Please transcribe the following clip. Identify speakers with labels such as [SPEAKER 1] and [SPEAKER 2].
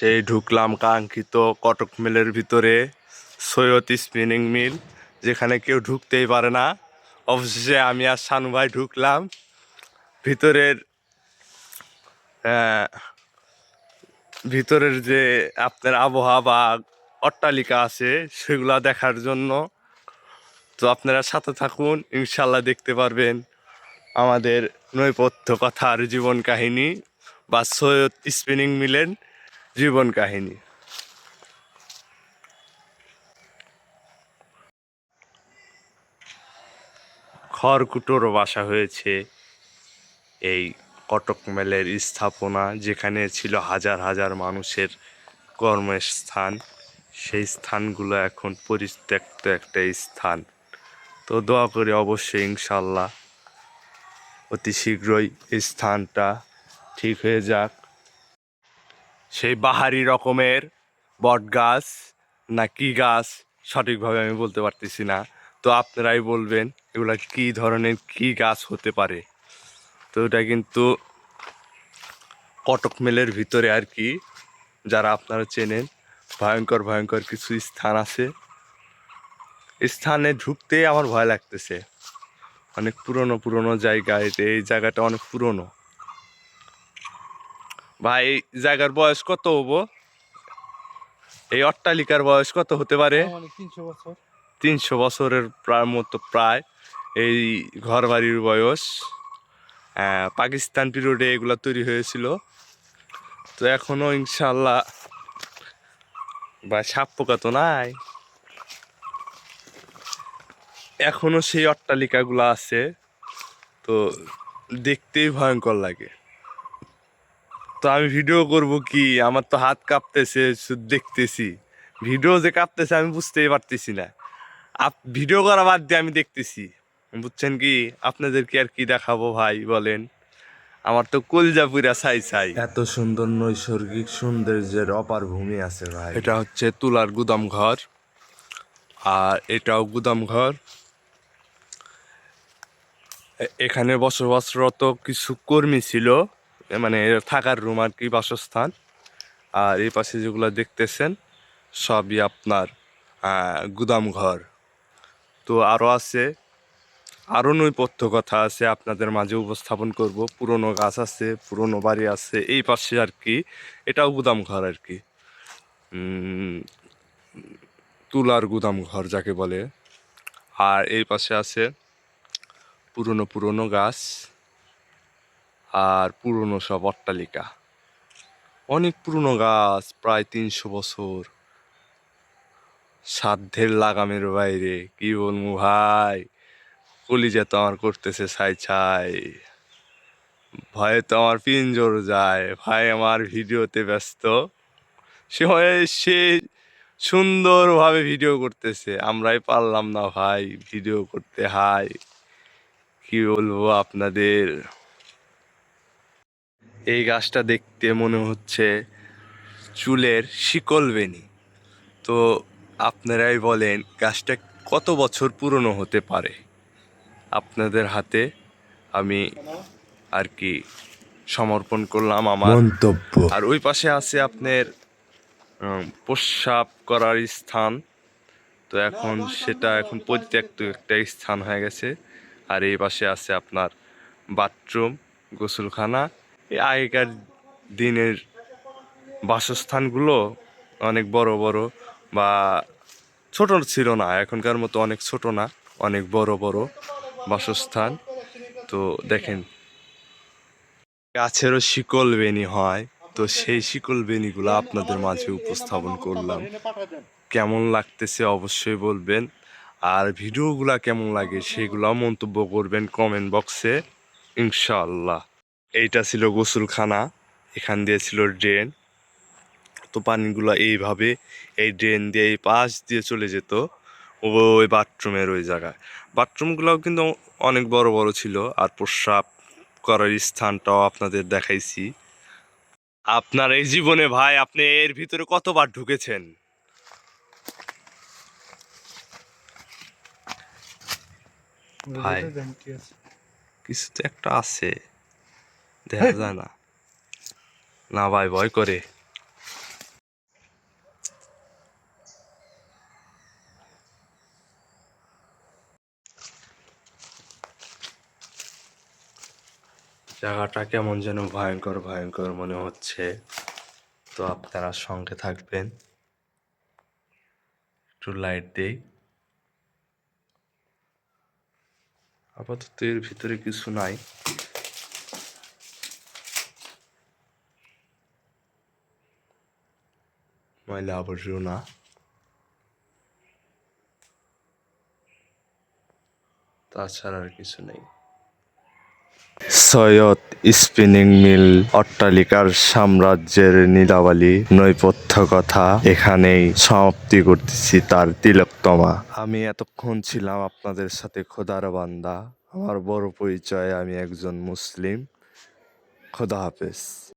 [SPEAKER 1] সেই ঢুকলাম কাঙ্ক্ষিত কটক মিলের ভিতরে, সৈয়দ স্পিনিং মিল যেখানে কেউ ঢুকতেই পারে না। অবশেষে আমি আর শানু ভাই ঢুকলাম। ভিতরের ভিতরের যে আপনার আবহাওয়া বা অট্টালিকা আছে, সেগুলা দেখার জন্য। তো আপনারা সাথে থাকুন ইনশাল্লাহ দেখতে পারবেন আমাদের নৈপথ্য কথার জীবন কাহিনী বা সৈয়দ স্পিনিং মিলের জীবন কাহিনী। খড়কুটোর বাসা হয়েছে এই কটক মেলের স্থাপনা, যেখানে ছিল হাজার হাজার মানুষের কর্মস্থান। সেই স্থানগুলো এখন পরিত্যক্ত একটা স্থান। তো দোয়া করি অবশ্যই ইনশাল্লাহ অতি শীঘ্রই স্থানটা ঠিক হয়ে যাক। সেই বাহারি রকমের বট গাছ না কি গাছ সঠিকভাবে আমি বলতে পারতেছি না। তো আপনারাই বলবেন এগুলা কি ধরনের কি গাছ হতে পারে। তো এটা কিন্তু কটক মেলের ভিতরে আর কি, যারা আপনারা চেনেন, ভয়ঙ্কর ভয়ঙ্কর কিছু স্থান আছে। স্থানে ঢুকতে আমার ভয় লাগতেছে। অনেক পুরনো পুরনো জায়গা এটা এই জায়গাটা অনেক পুরনো। ভাই জায়গার বয়স কত হব? এই অট্টালিকার বয়স কত হতে পারে?
[SPEAKER 2] তিনশো বছর।
[SPEAKER 1] তিনশো বছরের প্রায় মতো প্রায়। এই ঘর বাড়ির বয়স। আহ, পাকিস্তান পিরিয়ডে এগুলো তৈরি হয়েছিল। তো এখনও ইনশাল্লাহ বা সাপ পোকা তো নাই। এখনও সেই অট্টালিকাগুলো আছে। তো দেখতেই ভয়ঙ্কর লাগে। তো আমি ভিডিও করব কি? আমার তো হাত কাঁপতেছে শুধু দেখতেছি। ভিডিও যে কাঁপতেছে আমি বুঝতেই পারতেছি না। আপ ভিডিও করা বাদ দিয়ে আমি দেখতেছি। বুঝছেন কি? আপনাদেরকে আর কি দেখাবো ভাই বলেন? আমার তো কলজাপুরা ছাই ছাই।
[SPEAKER 3] এত সুন্দর নৈসর্গিক সৌন্দর্যের অপার ভূমি আছে ভাই।
[SPEAKER 1] এটা হচ্ছে তুলার গুদাম ঘর। আর এটাও গুদাম ঘর। এখানে বসবাসরত কিছু কর্মী ছিল। মানে থাকার রুম আর কি, বাসস্থান। আর এই পাশে যেগুলো দেখতেছেন, সবই আপনার গুদাম ঘর। তো আরও আছে আরও নৈপথ্য কথা আছে আপনাদের মাঝে উপস্থাপন করব। পুরনো গাছ আছে, পুরনো বাড়ি আছে, এই পাশে আর কি, এটাও গুদাম ঘর আর কি। তুলার গুদাম ঘর যাকে বলে। আর এই পাশে আছে পুরনো পুরনো গাছ। আর পুরনো সব অট্টালিকা। অনেক পুরনো গাছ, প্রায় তিনশো বছর। সাধ্যের লাগামের বাইরে, কি বলব ভাই? কলিজা তো আমার করতেছে ছাই ছাই। ভয়ে তো আমার পিঞ্জর যায়। ভাই আমার ভিডিওতে ব্যস্ত। সে সে সুন্দরভাবে ভিডিও করতেছে। আমরাই পারলাম না ভাই ভিডিও করতে, হাই। কি বলব আপনাদের? এই গাছটা দেখতে মনে হচ্ছে চুলের শিকল বেনি তো আপনারাই বলেন গাছটা কত বছর পুরনো হতে পারে? আপনাদের হাতে আমি আর কি সমর্পণ করলাম আমার।
[SPEAKER 3] মন্তব্য।
[SPEAKER 1] আর ওই পাশে আছে আপনার প্রস্রাব করার স্থান। তো এখন সেটা এখন পরিত্যক্ত একটা স্থান হয়ে গেছে। আর এই পাশে আছে আপনার বাথরুম গোসলখানা। আগেকার দিনের বাসস্থানগুলো অনেক বড় বড় বা ছোট ছিল না, এখনকার মতো অনেক ছোট না, অনেক বড় বড় বাসস্থান। তো দেখেন, গাছেরও শিকল বেনি হয়, তো সেই শিকল বেনিগুলো আপনাদের মাঝে উপস্থাপন করলাম। কেমন লাগতেছে অবশ্যই বলবেন, আর ভিডিওগুলা কেমন লাগে সেগুলো মন্তব্য করবেন কমেন্ট বক্সে, ইনশাআল্লাহ। এইটা ছিল গোসলখানা এখান দিয়ে ছিল ড্রেন। তো পানিগুলো এইভাবে এই ড্রেন দিয়ে এই পাশ দিয়ে চলে যেত ওই বাথরুমের ওই জায়গায়। বাথরুমগুলোও কিন্তু অনেক বড় বড় ছিল আর প্রস্রাব করার স্থানটাও আপনাদের দেখাইছি। আপনার এই জীবনে ভাই আপনি এর ভিতরে কতবার ঢুকেছেন? ভাই। কিছু তো একটা আছে। দেখা যায় না না ভাই ভয় করে জায়গাটা কেমন যেন ভয়ঙ্কর ভয়ঙ্কর মনে হচ্ছে তো আপনারা সঙ্গে থাকবেন একটু লাইট দেই আপাতত এর ভিতরে কিছু নাই ময়লা আবর্জনা তাছাড়া আর কিছু নেই সৈয়দ স্পিনিং মিল অট্টালিকার সাম্রাজ্যের নীলাবালি নৈপথ্য কথা এখানেই সমাপ্তি করতেছি তার তিলকতমা আমি এতক্ষণ ছিলাম আপনাদের সাথে খোদার বান্দা। আমার বড় পরিচয় আমি একজন মুসলিম। খোদা হাফেজ।